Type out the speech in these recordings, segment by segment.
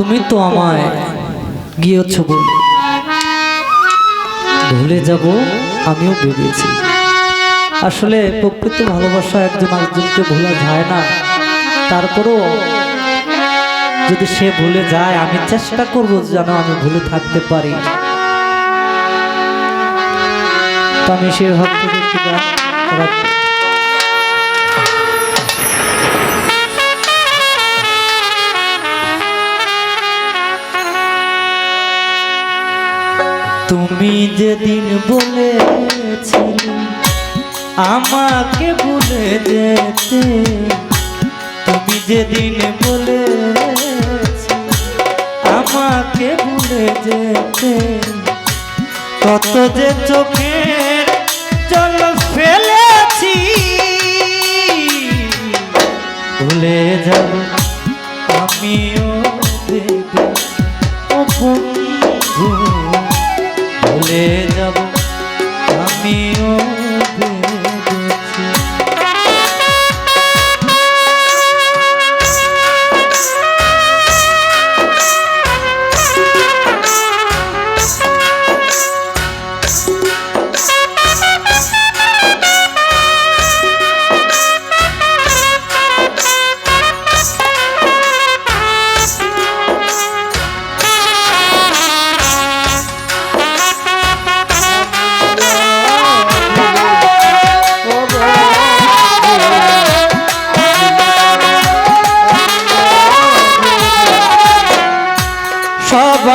তুমি তো আমায় গিয়েছ বলে ভুলে যাব, আমিও ভেবেছি। আসলে প্রকৃত ভালোবাসা একজন আরেকজনকে ভোলা যায় না। তারপরেও যদি সে ভুলে যায়, আমি চেষ্টা করব যেন আমি ভুলে থাকতে পারি। তো আমি সেভাবে তুমি যেদিন বলেছিলে আমাকে ভুলে যেতে, তুমি যেদিন বলেছিলে আমাকে ভুলে যেতে, কত যে চোখের জল ফেলেছি, ভুলে যাব ভুলে যাব আমিও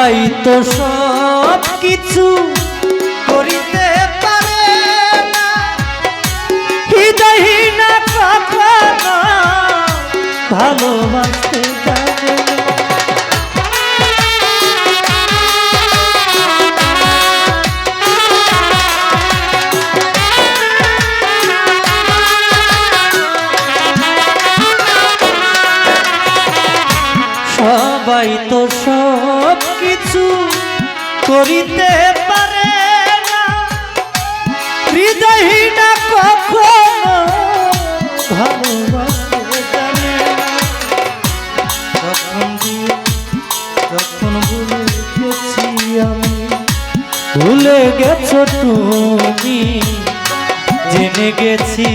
সবাই তো সব কিছু করিতে পারে না। হৃদয়হীন ভালোবাসতে সবাই তো সব কিছু করিতে পারে হৃদয়হীন কখনো গেছি আমি, ভুলে গেছো তুমি, জেনে গেছি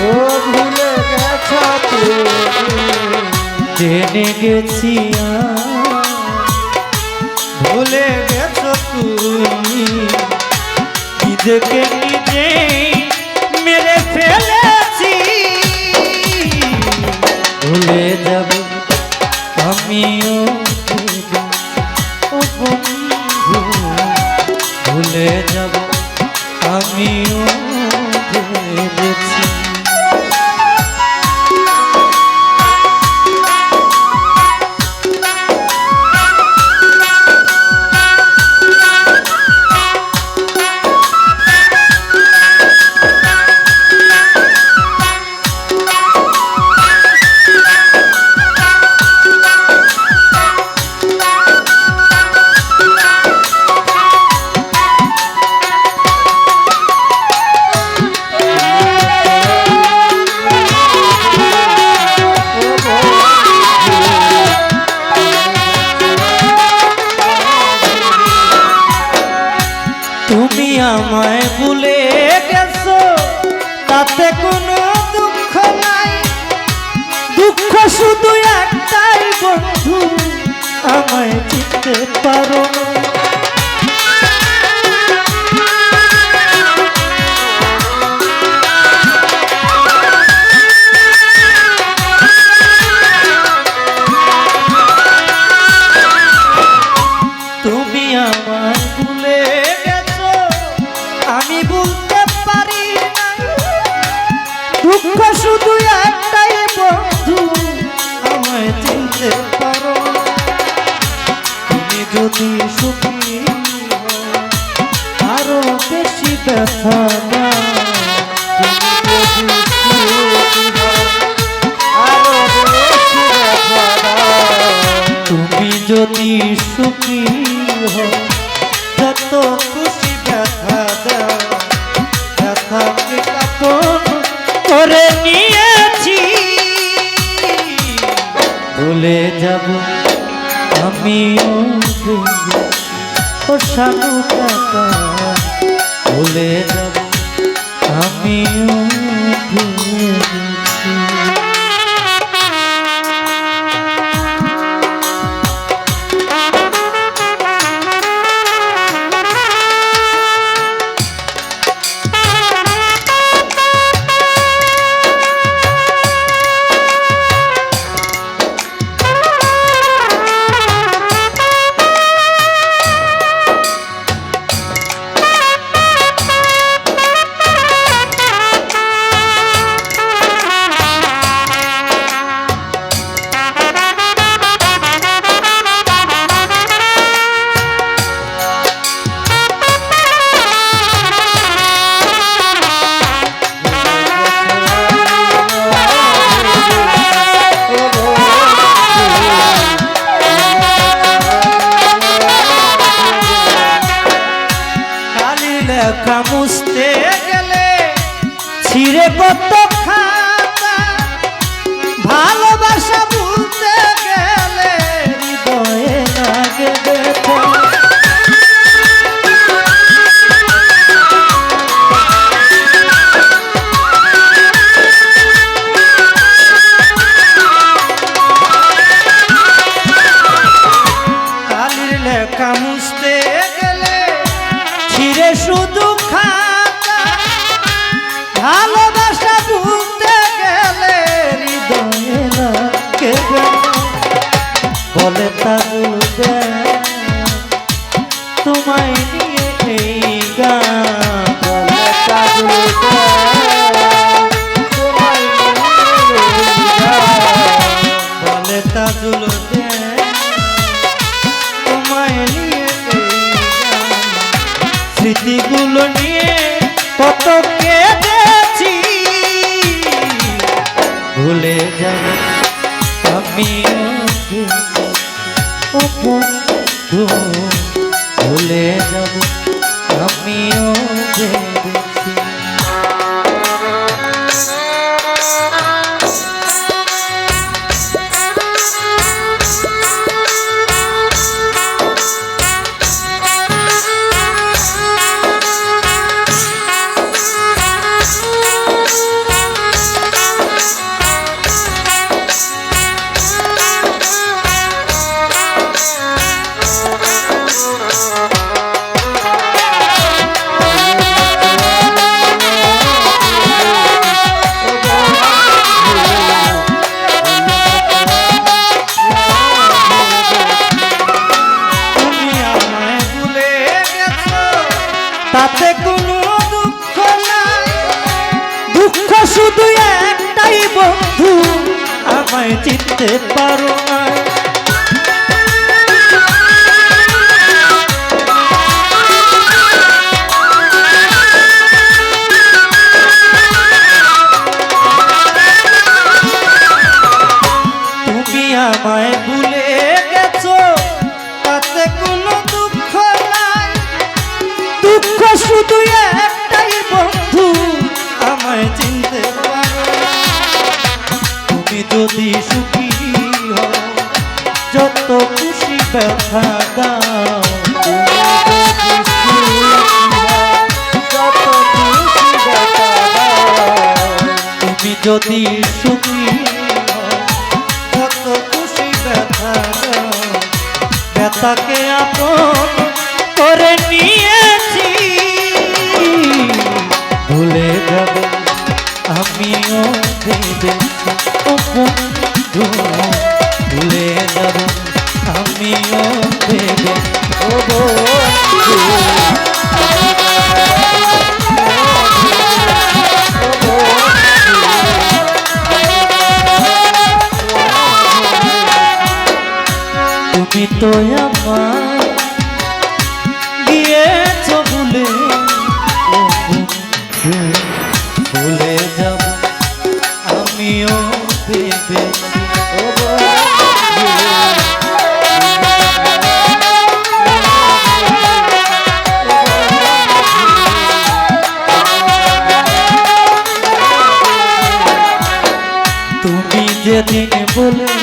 ও, ভুলে গেছো তুমি। জেনে গেছি ভুলে গেছ তুমি। নিজেকে নিজে যদি সুখী আরও বেশি ব্যথা তুমি যদি সুখী হও যত খুশি ব্যথা দাও ব্যথাকে কাপন করে নিয়েছি। ভুলে যাব যাব আমিও বলে তা বলবে তোমায় নিয়ে এই গান বলে তা বলবে তোমায় নিয়ে এই গান। বলে তা তোমায় নিয়ে স্মৃতিগুলো নিয়ে কত যদি সুখী হও যত খুশি ব্যথা দাও। তুমি যদি সুখী তুমি তো আমার যেদিন বলেছিলে